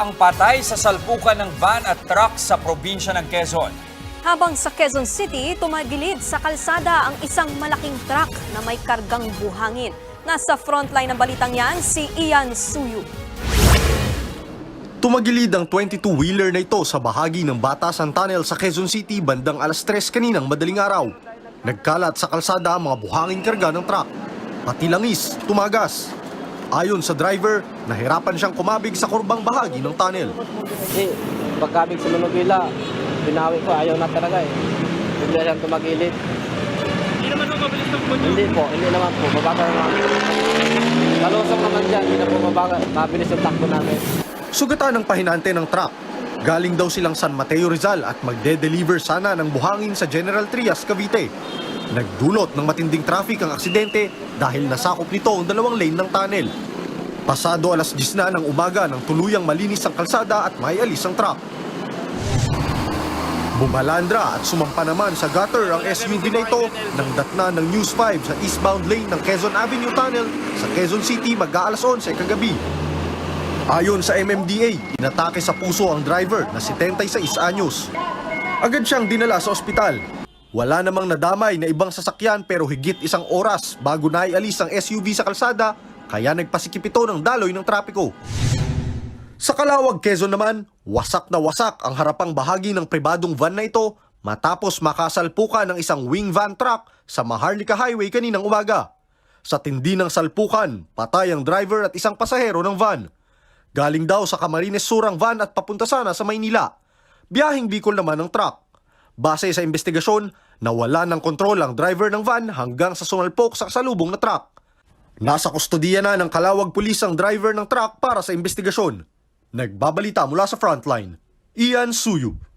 ang patay sa salpukan ng van at truck sa probinsya ng Quezon. Habang sa Quezon City, tumagilid sa kalsada ang isang malaking truck na may kargang buhangin. Nasa frontline ng balitang yan, si Ian Suyu. Tumagilid ang 22-wheeler na ito sa bahagi ng Batasan Tunnel sa Quezon City bandang alas 3 kaninang madaling araw. Nagkalat sa kalsada ang mga buhanging karga ng truck. Pati langis, tumagas. Ayon sa driver, nahirapan siyang kumabig sa kurbang bahagi ng tunnel. Kasi pagkabig sa Manubila, binawi ko, ayaw na talaga eh. Bigla siyang tumagilid. Hindi naman po mabilis Hindi po, hindi naman po. Mabagal naman. Kalusong naman dyan, hindi na po mabagal. Mabilis yung takbo namin. Sugatan ng pahinante ng truck. Galing daw silang San Mateo Rizal at magde-deliver sana ng buhangin sa General Trias, Cavite. Nagdulot ng matinding traffic ang aksidente dahil nasakop nito ang dalawang lane ng tunnel. Pasado alas 10 na ng umaga nang tuluyang malinis ang kalsada at maialis ang truck. Bumalandra at sumampa naman sa gutter ang SUV na ito nang datna ng News 5 sa eastbound lane ng Quezon Avenue Tunnel sa Quezon City mag-aalas 11 kagabi. Ayon sa MMDA, inatake sa puso ang driver na 76 anyos. Agad siyang dinala sa ospital. Wala namang nadamay na ibang sasakyan pero higit isang oras bago naialis ang SUV sa kalsada kaya nagpasikip ito ng daloy ng trapiko. Sa Calawag, Quezon naman, wasak na wasak ang harapang bahagi ng pribadong van na ito matapos makasalpukan ng isang wing van truck sa Maharlika Highway kaninang umaga. Sa tindi ng salpukan, patay ang driver at isang pasahero ng van. Galing daw sa Camarines Sur ang van at papunta sana sa Maynila. Biyahing Bicol naman ang truck. Base sa investigasyon, nawala ng kontrol ang driver ng van hanggang sa sumalpok sa kasalubong na truck. Nasa kustodiya na ng Kalawag Pulis ang driver ng truck para sa investigasyon. Nagbabalita mula sa frontline. Ian Suyu.